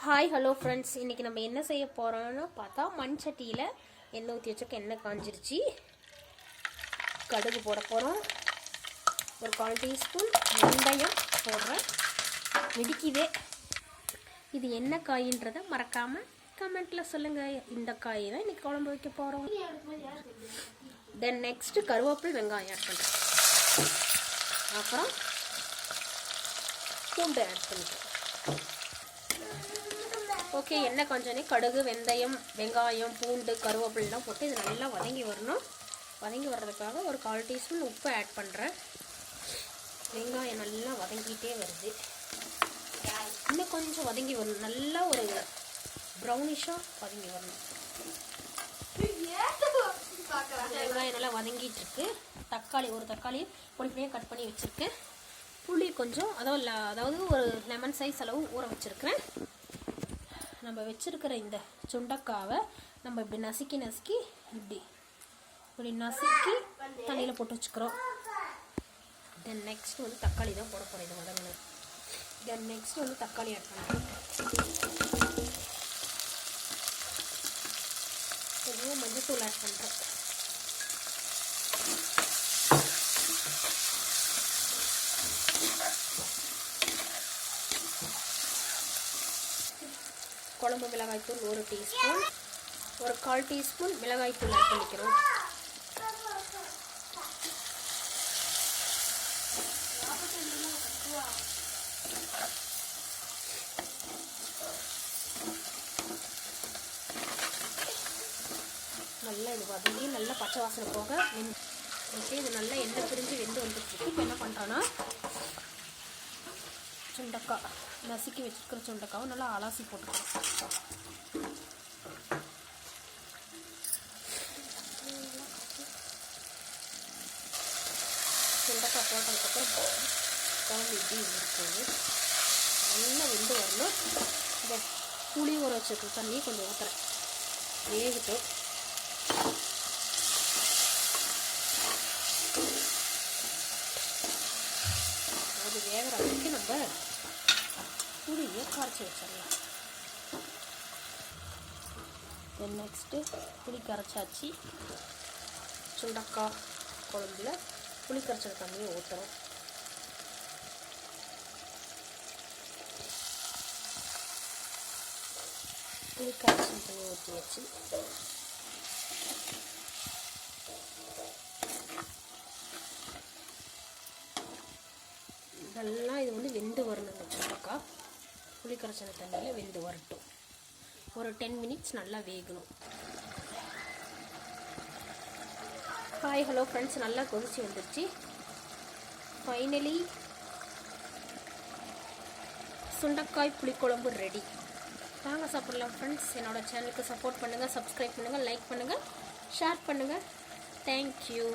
Hi hello friends இன்றைக்கி நம்ம என்ன செய்ய போகிறோம்னு பார்த்தா மண் சட்டியில் எண்ணெய் ஊற்றி வச்சுக்க எண்ணெய் காஞ்சிருச்சு. கடுகு போட போகிறோம் ஒரு கால் டீஸ்பூன் வெந்தயம் போடுறேன். வெடிக்குதே. இது என்ன காயின்றதை மறக்காமல் கமெண்ட்டில் சொல்லுங்கள் இந்த காய் தான் இன்றைக்கி குழம்பு வைக்க போகிறோம் தென் நெக்ஸ்ட்டு கருவேப்பில் வெங்காயம் ஆட் பண்ணுறேன் அப்புறம் பூண்டு ஆட் பண்ணிக்கிறேன் ஓகே எண்ணெய் கொஞ்சோடனே கடுகு வெந்தயம் வெங்காயம் பூண்டு கருவேப்பிலாம் போட்டு இது நல்லா வதங்கி வரணும். வதங்கி வர்றதுக்காக ஒரு கால் டீஸ்பூன் உப்பு ஆட் பண்ணுறேன் வெங்காயம் நல்லா வதங்கிட்டே வருது. இன்னும் கொஞ்சம் வதங்கி வரணும் நல்லா ஒரு ப்ரௌனிஷாக வதங்கி வரணும். வெங்காயம் நல்லா வதங்கிட்டு இருக்கு தக்காளி ஒரு தக்காளி பொடி கட் பண்ணி வச்சுருக்கேன் புளி கொஞ்சம் அதாவது ல- அதாவது ஒரு லெமன் சைஸ் அளவு ஊற வச்சுருக்கிறேன். நம்ம வச்சுருக்கிற இந்த சுண்டக்காவை நம்ம இப்படி நசுக்கி நசுக்கி இப்படி இப்படி நசுக்கி தண்ணியில் போட்டு வச்சுக்கிறோம். தென் நெக்ஸ்ட் வந்து தக்காளி தான் போட போகிறோம் இது தென் நெக்ஸ்ட் வந்து தக்காளி ஆட் பண்ணுறோம் கொஞ்சம் மஞ்சத்தூள் ஆட் பண்ணுறோம் குழம்பு மிளகாய்த்தூள் ஒரு டீஸ்பூன். ஒரு கால் டீஸ்பூன் மிளகாய்த்தூள் ஆட் பண்ணிக்கிறோம். நல்லா இது வதங்கி நல்லா பச்சை வாசனை போக ஓகே இது நல்லா எண்ணெய் பிரிஞ்சு வெந்து வந்துட்டுருக்கு இப்போ என்ன பண்ணுறோன்னா சுண்டக்காய். நசுக்கி வச்சுருக்கிற சுண்டைக்காவும் நல்லா அலசி போட்டுக்கலாம் சுண்டைக்காய் போட்டதுக்கப்புறம் குழம்பு இப்படி இருக்குது நல்லா வெந்து வரணும். இந்த புளி ஊற வச்சுருக்க தண்ணியை கொஞ்சம் ஊற்றுறேன் வேகட்டும். அது வேகிற வரைக்கும் நம்ம புளியை கரைச்சி வச்சிடலாம். தென் நெக்ஸ்ட்டு புளி கரைச்சாச்சு. சுண்டக்காய் குழம்புல புளி கரைச்சல் தண்ணியை ஊற்றுறோம் புளி கரைச்சல் தண்ணி ஊற்றி வச்சு நல்லா இது வந்து வெந்து வரணும் இந்த புளி கரைச்சல தண்ணியில் வெந்து வரட்டும். ஒரு டென் மினிட்ஸ் நல்லா வேகணும். ஹாய் ஹலோ ஃப்ரெண்ட்ஸ் நல்லா கொதிச்சு வந்துருச்சு. ஃபைனலி சுண்டக்காய் புளிக்குழம்பு ரெடி வாங்க சாப்பிட்லாம் ஃப்ரெண்ட்ஸ் என்னோட சேனலுக்கு சப்போர்ட் பண்ணுங்கள் சப்ஸ்கிரைப் பண்ணுங்கள் லைக் பண்ணுங்கள் ஷேர் பண்ணுங்கள் தேங்க்யூ